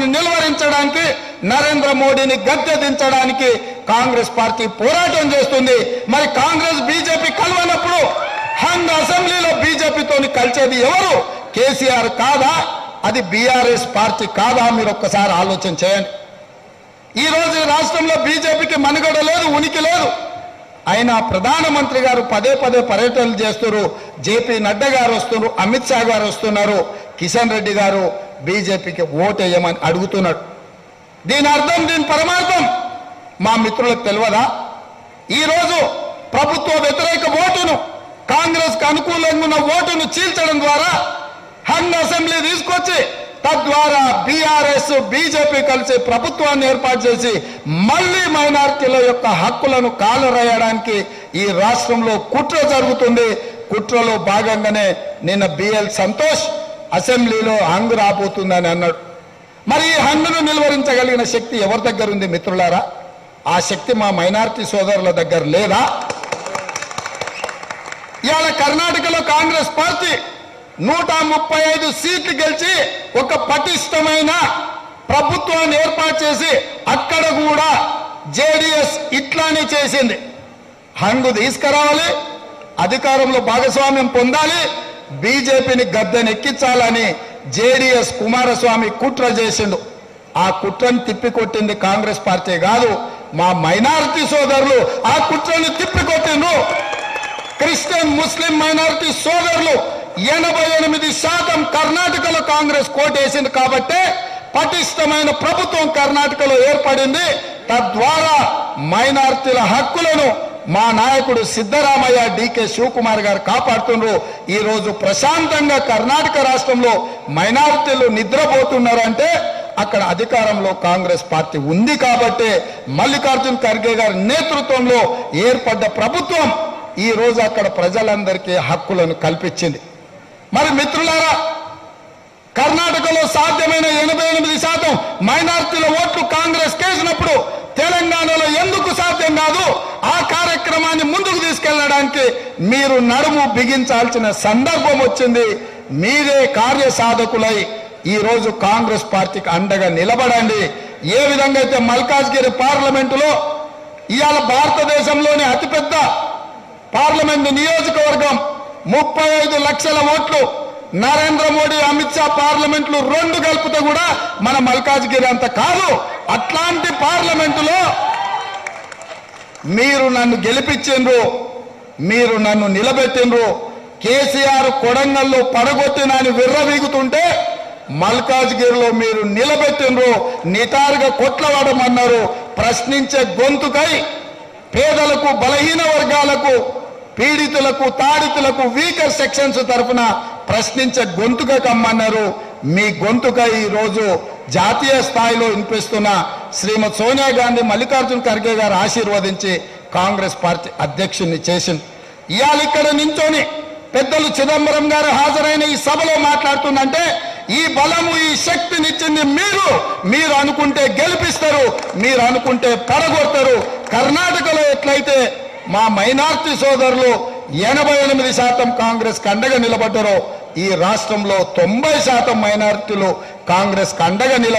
పార్టీని నిలువరించడానికి నరేంద్ర మోడీని గద్దె దించడానికి కాంగ్రెస్ పార్టీ పోరాటం చేస్తుంది. మరి కాంగ్రెస్ బీజేపీ కలవనప్పుడు హంగ్ అసెంబ్లీలో బీజేపీతో కలిసేది ఎవరు? కేసీఆర్ కాదా? అది బీఆర్ఎస్ పార్టీ కాదా? మీరు ఒక్కసారి ఆలోచన చేయండి. ఈ రోజు రాష్ట్రంలో బీజేపీకి మనుగడ లేదు ఉనికి లేదు. అయినా ప్రధానమంత్రి గారు పదే పదే పర్యటనలు చేస్తున్నారు. జేపీ నడ్డా గారు వస్తున్నారు అమిత్ షా గారు వస్తున్నారు. కిషన్ రెడ్డి గారు బీజేపీకి ఓటేయమని అడుగుతున్నాడు. దీని అర్థం దీని పరమార్థం మా మిత్రులకు తెలియదా? ఈరోజు ప్రభుత్వ వ్యతిరేక ఓటును కాంగ్రెస్కు అనుకూలంగా ఉన్న ఓటును చీల్చడం ద్వారా హంగ్ అసెంబ్లీ తీసుకొచ్చి తద్వారా బీఆర్ఎస్ బీజేపీ కలిసి ప్రభుత్వాన్ని ఏర్పాటు చేసి మళ్ళీ మైనారిటీల యొక్క హక్కులను కాలరేయడానికి ఈ రాష్ట్రంలో కుట్ర జరుగుతుంది. కుట్రలో భాగంగానే నిన్న బిఎల్ సంతోష్ అసెంబ్లీలో హంగు రాబోతుందని అన్నాడు. మరి ఈ హంగును నిలువరించగలిగిన శక్తి ఎవరి దగ్గర ఉంది మిత్రులారా? ఆ శక్తి మా మైనారిటీ సోదరుల దగ్గర లేదా? ఇవాళ కర్ణాటకలో కాంగ్రెస్ పార్టీ నూట ముప్పై ఐదు సీట్లు గెలిచి ఒక పటిష్టమైన ప్రభుత్వాన్ని ఏర్పాటు చేసి అక్కడ కూడా జేడిఎస్ ఇట్లానే చేసింది. హంగు తీసుకురావాలి అధికారంలో భాగస్వామ్యం పొందాలి బీజేపీని గద్దెనెక్కించాలని జేడిఎస్ కుమారస్వామి కుట్ర చేసిండు. ఆ కుట్రను తిప్పికొట్టింది కాంగ్రెస్ పార్టీ కాదు మా మైనారిటీ సోదరులు ఆ కుట్రను తిప్పికొట్టిండ్రు. క్రిస్టియన్ ముస్లిం మైనారిటీ సోదరులు ఎనభై ఎనిమిది శాతం కర్ణాటకలో కాంగ్రెస్ కోటేసింది కాబట్టే పటిష్టమైన ప్రభుత్వం కర్ణాటకలో ఏర్పడింది. తద్వారా మైనారిటీల హక్కులను మా నాయకుడు సిద్ధరామయ్య డికే శివకుమార్ గారు కాపాడుతున్నారు ఈ రోజు ప్రశాంతంగా కర్ణాటక రాష్ట్రంలో మైనారిటీలు నిద్రపోతున్నారంటే అక్కడ అధికారంలో కాంగ్రెస్ పార్టీ ఉంది కాబట్టే మల్లికార్జున్ ఖర్గే గారి నేతృత్వంలో ఏర్పడ్డ ప్రభుత్వం ఈ రోజు అక్కడ ప్రజలందరికీ హక్కులను కల్పించింది. మరి మిత్రులారా కర్ణాటకలో సాధ్యమైన ఎనభై ఎనిమిది శాతం మైనార్టీల ఓట్లు కాంగ్రెస్ కేసినప్పుడు తెలంగాణలో ఎందుకు సాధ్యం కాదు? ఆ తీసుకెళ్ళడానికి మీరు నడుము బిగించాల్సిన సందర్భం వచ్చింది. మీరే కార్యసాధకులై ఈ రోజు కాంగ్రెస్ పార్టీకి అండగా నిలబడండి. ఏ విధంగా అయితే మల్కాజ్గిరి పార్లమెంటులో ఇవాళ భారతదేశంలోని అతిపెద్ద పార్లమెంట్ నియోజకవర్గం ముప్పై ఐదు లక్షల ఓట్లు నరేంద్ర మోడీ అమిత్ షా పార్లమెంట్లు రెండు కలిపితే కూడా మన మల్కాజ్గిరి అంత కాదు. అట్లాంటి పార్లమెంటులో మీరు నన్ను గెలిపించిండ్రు. మీరు నన్ను నిలబెట్టిండ్రు. కేసీఆర్ కొడంగల్లో పడగొట్టినని విర్రవీగుతుంటే మల్కాజ్గిరిలో మీరు నిలబెట్టిండ్రు. నిటారుగా కొట్లవాడమన్నారు ప్రశ్నించే గొంతుకై పేదలకు బలహీన వర్గాలకు పీడితులకు తాడితులకు వీకర్ సెక్షన్స్ తరఫున ప్రశ్నించే గొంతుక కమ్మన్నారు. మీ గొంతుక ఈ రోజు జాతీయ స్థాయిలో వినిపిస్తున్న శ్రీమతి సోనియా గాంధీ మల్లికార్జున్ ఖర్గే గారు ఆశీర్వదించి కాంగ్రెస్ పార్టీ అధ్యక్షుని చేసింది ఇవాళ ఇక్కడ నించొని పెద్దలు చిదంబరం గారు హాజరైన ఈ సభలో మాట్లాడుతుందంటే ఈ బలము ఈ శక్తినిచ్చింది మీరు మీరు అనుకుంటే గెలిపిస్తారు మీరు అనుకుంటే పడగొడతారు. కర్ణాటకలో ఎట్లయితే మా మైనార్టీ సోదరులు ఎనభై ఎనిమిది శాతం కాంగ్రెస్ కండగా నిలబడ్డారో ఈ రాష్ట్రంలో తొంభై శాతం మైనార్టీలు కాంగ్రెస్ కండగా నిలబ